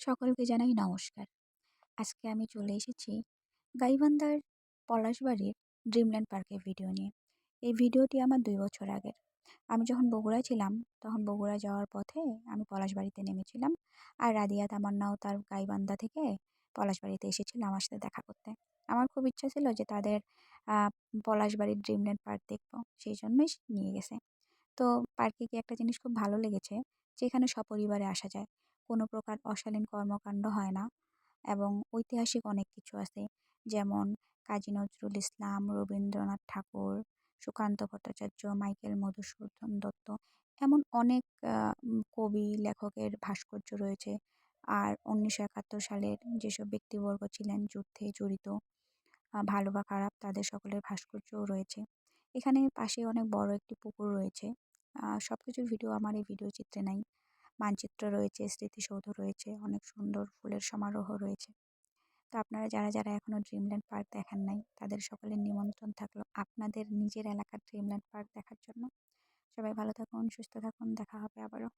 সকলকে জানাই নমস্কার। আজকে আমি চলে এসেছি গাইবান্ধার পলাশবাড়ির ড্রিমল্যান্ড পার্কের ভিডিও নিয়ে। এই ভিডিওটি আমার দুই বছর আগের। আমি যখন বগুড়ায় ছিলাম, তখন বগুড়া যাওয়ার পথে আমি পলাশবাড়িতে নেমেছিলাম আর রাদিয়া তামান্নাও তার গাইবান্ধা থেকে পলাশবাড়িতে এসেছিল আমার সাথে দেখা করতে। আমার খুব ইচ্ছা ছিল যে তাদের পলাশবাড়ির ড্রিমল্যান্ড পার্ক দেখব, সেই জন্যই নিয়ে গেছে। তো পার্কে গিয়ে একটা জিনিস খুব ভালো লেগেছে, যেখানে সপরিবারে আসা যায়। কোনো প্রকার অশালীন কর্মকাণ্ড হয় না এবং ঐতিহাসিক অনেক কিছু আছে। যেমন কাজী নজরুল ইসলাম, রবীন্দ্রনাথ ঠাকুর, সুকান্ত ভট্টাচার্য, মাইকেল মধুসূদন দত্ত এমন অনেক কবি, লেখকের ভাস্কর্য রয়েছে। আর উনিশশো একাত্তর সালের যেসব ব্যক্তিবর্গ ছিলেন যুদ্ধে জড়িত ভালো বা খারাপ তাদের সকলের ভাস্কর্যও রয়েছে। এখানে পাশে অনেক বড় একটি পুকুর রয়েছে। সব কিছুর ভিডিও আমার এই ভিডিও চিত্রে নাই। মানচিত্র রয়েছে, স্মৃতিসৌধ রয়েছে, অনেক সুন্দর ফুলের সমারোহ রয়েছে। তো আপনারা যারা যারা এখনও ড্রিমল্যান্ড পার্ক দেখান নাই, তাদের সকলের নিমন্ত্রণ থাকল আপনাদের নিজের এলাকার ড্রিমল্যান্ড পার্ক দেখার জন্য। সবাই ভালো থাকুন, সুস্থ থাকুন, দেখা হবে আবারও।